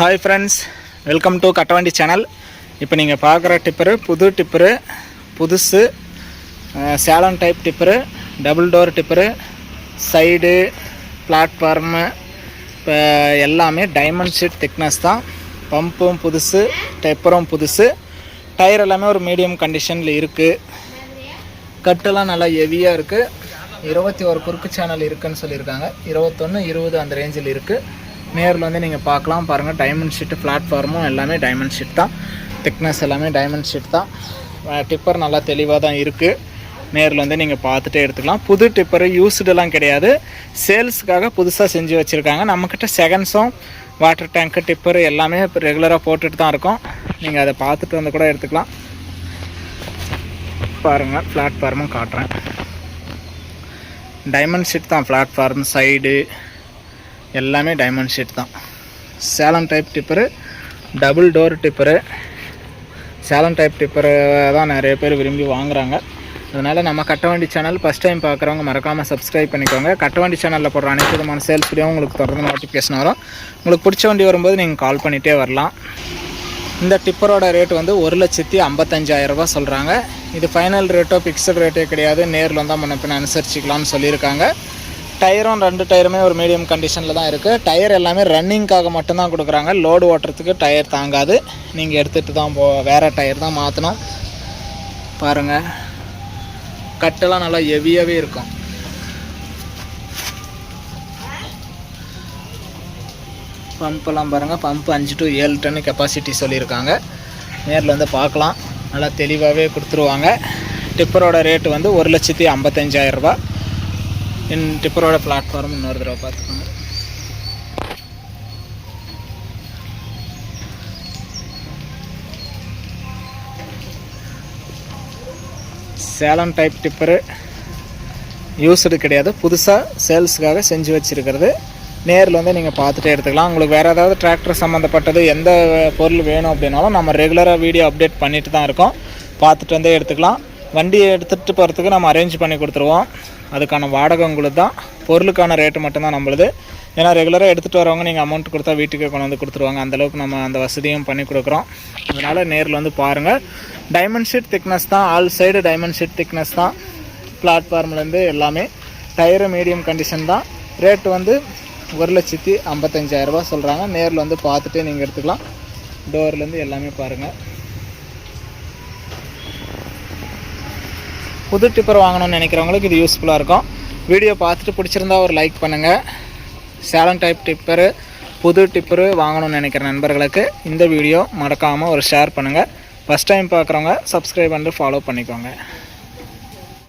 Hi friends welcome to Kattavandi channel இப்போ நீங்கள் பார்க்குற டிப்பரு புது டிப்பரு புதுசு அஹ், Salem type tipper double door tipper side platform இப்போ எல்லாமே டைமண்ட் ஷீட் திக்னஸ் தான். பம்பும் புதுசு டெப்பரும் புதுசு. டயர் எல்லாமே ஒரு மீடியம் கண்டிஷனில் இருக்குது கட்டெல்லாம் நல்லா ஹெவியாக இருக்குது இருபத்தி ஒரு குறுக்கு சேனல் இருக்குதுன்னு சொல்லியிருக்காங்க. இருபத்தொன்று இருபது அந்த ரேஞ்சில் இருக்குது நேரில் வந்து நீங்கள் பார்க்கலாம் பாருங்கள் டைமண்ட் ஷீட்டு பிளாட்ஃபார்மும் எல்லாமே டைமண்ட் ஷீட் தான். திக்னஸ் எல்லாமே டைமண்ட் ஷீட் தான். டிப்பர் நல்லா தெளிவாக தான் இருக்குது நேரில் வந்து நீங்கள் பார்த்துட்டே எடுத்துக்கலாம். புது டிப்பர் யூஸ்டுலாம் கிடையாது. சேல்ஸுக்காக புதுசாக செஞ்சு வச்சுருக்காங்க. நம்மக்கிட்ட செகண்ட்ஸும் வாட்டர் டேங்க்கு டிப்பர் எல்லாமே ரெகுலராக போட்டுட்டு தான் இருக்கோம். நீங்கள் அதை பார்த்துட்டு வந்து கூட எடுத்துக்கலாம். பாருங்கள் பிளாட்ஃபார்மும் காட்டுறேன். டைமண்ட் ஷீட் தான். பிளாட்ஃபார்ம் சைடு எல்லாமே டைமண்ட் ஷீட் தான். Salem type tipper double door tipper Salem type tipper தான் நிறைய பேர் விரும்பி வாங்குகிறாங்க அதனால் நம்ம கட்டவண்டி சேனல் ஃபஸ்ட் டைம் பார்க்குறவங்க மறக்காமல் சப்ஸ்கிரைப் பண்ணிக்கோங்க. கட்டவண்டி சேனலில் போடுற அனைத்து விதமான சேல்ஸ் வீடியோ உங்களுக்கு தொடர்ந்து நோட்டிஃபிகேஷன் வரும். உங்களுக்கு பிடிச்ச வண்டி வரும்போது நீங்கள் கால் பண்ணிகிட்டே வரலாம். இந்த டிப்பரோட ரேட் வந்து ஒரு லட்சத்தி ஐம்பத்தஞ்சாயிரரூபா சொல்கிறாங்க இது ஃபைனல் ரேட்டோ ஃபிக்ஸட் ரேட்டே கிடையாது. நேரில் வந்தால் முன்ன பின்ன அனுசரிச்சிக்கலாம்னு சொல்லியிருக்காங்க. டயரும் ரெண்டு டயருமே ஒரு மீடியம் கண்டிஷனில் தான் இருக்குது டயர் எல்லாமே ரன்னிங்காக மட்டும்தான் கொடுக்குறாங்க. லோடு ஓட்டுறதுக்கு டயர் தாங்காது. நீங்கள் எடுத்துகிட்டு தான் போ வேறு டயர் தான் மாற்றணும் பாருங்கள் கட்டெல்லாம் நல்லா ஹெவியாகவே இருக்கும். பம்பெல்லாம் பாருங்கள் பம்ப் அஞ்சு டு ஏழு டன் கெப்பாசிட்டி சொல்லியிருக்காங்க. நேரில் வந்து பார்க்கலாம். நல்லா தெளிவாகவே கொடுத்துருவாங்க. டிப்பரோட ரேட்டு வந்து ஒரு லட்சத்தி ஐம்பத்தஞ்சாயிரரூபா என் டிப்பரோட பிளாட்ஃபார்ம் இன்னொரு தடவை பார்த்துக்கோங்க. சேலம் டைப் டிப்பரு யூஸ்டு கிடையாது. புதுசாக சேல்ஸுக்காக செஞ்சு வச்சுருக்கிறது. நேரில் வந்து நீங்கள் பார்த்துட்டே எடுத்துக்கலாம் உங்களுக்கு வேறு ஏதாவது டிராக்டர் சம்மந்தப்பட்டது எந்த பொருள் வேணும் அப்படின்னாலும் நம்ம ரெகுலராக வீடியோ அப்டேட் பண்ணிட்டு தான் இருக்கோம். பார்த்துட்டு வந்தே எடுத்துக்கலாம். வண்டியை எடுத்துகிட்டு போகிறதுக்கு நம்ம அரேஞ்ச் பண்ணி கொடுத்துருவோம். அதுக்கான வாடகை உங்களுக்கு தான் பொருளுக்கான ரேட்டு மட்டும்தான் நம்மளது. ஏன்னா ரெகுலராக எடுத்துகிட்டு வரவங்க நீங்கள் அமௌண்ட் கொடுத்தா வீட்டுக்கே கொண்டு வந்து கொடுத்துருவாங்க. அந்தளவுக்கு நம்ம அந்த வசதியும் பண்ணி கொடுக்குறோம். அதனால் நேரில் வந்து பாருங்கள் டைமண்ட் ஷீட் திக்னஸ் தான் all side diamond sheet thickness தான். பிளாட்ஃபார்ம்லேருந்து எல்லாமே. டயரு மீடியம் கண்டிஷன் தான். ரேட்டு வந்து ஒரு லட்சத்தி ஐம்பத்தஞ்சாயிரரூபா சொல்கிறாங்க நேரில் வந்து பார்த்துட்டு நீங்கள் எடுத்துக்கலாம். டோர்லேருந்து எல்லாமே பாருங்கள் புது டிப்பர் வாங்கணும்னு நினைக்கிறவங்களுக்கு இது யூஸ்ஃபுல்லாக இருக்கும். வீடியோ பார்த்துட்டு பிடிச்சிருந்தா ஒரு லைக் பண்ணுங்கள் சேலம் டைப் டிப்பரு புது டிப்பரு வாங்கணும்னு நினைக்கிற நண்பர்களுக்கு இந்த வீடியோ மறக்காமல் ஒரு ஷேர் பண்ணுங்கள் ஃபஸ்ட் டைம் பார்க்குறவங்க சப்ஸ்கிரைப் பண்ணிட்டு ஃபாலோ பண்ணிக்கோங்க.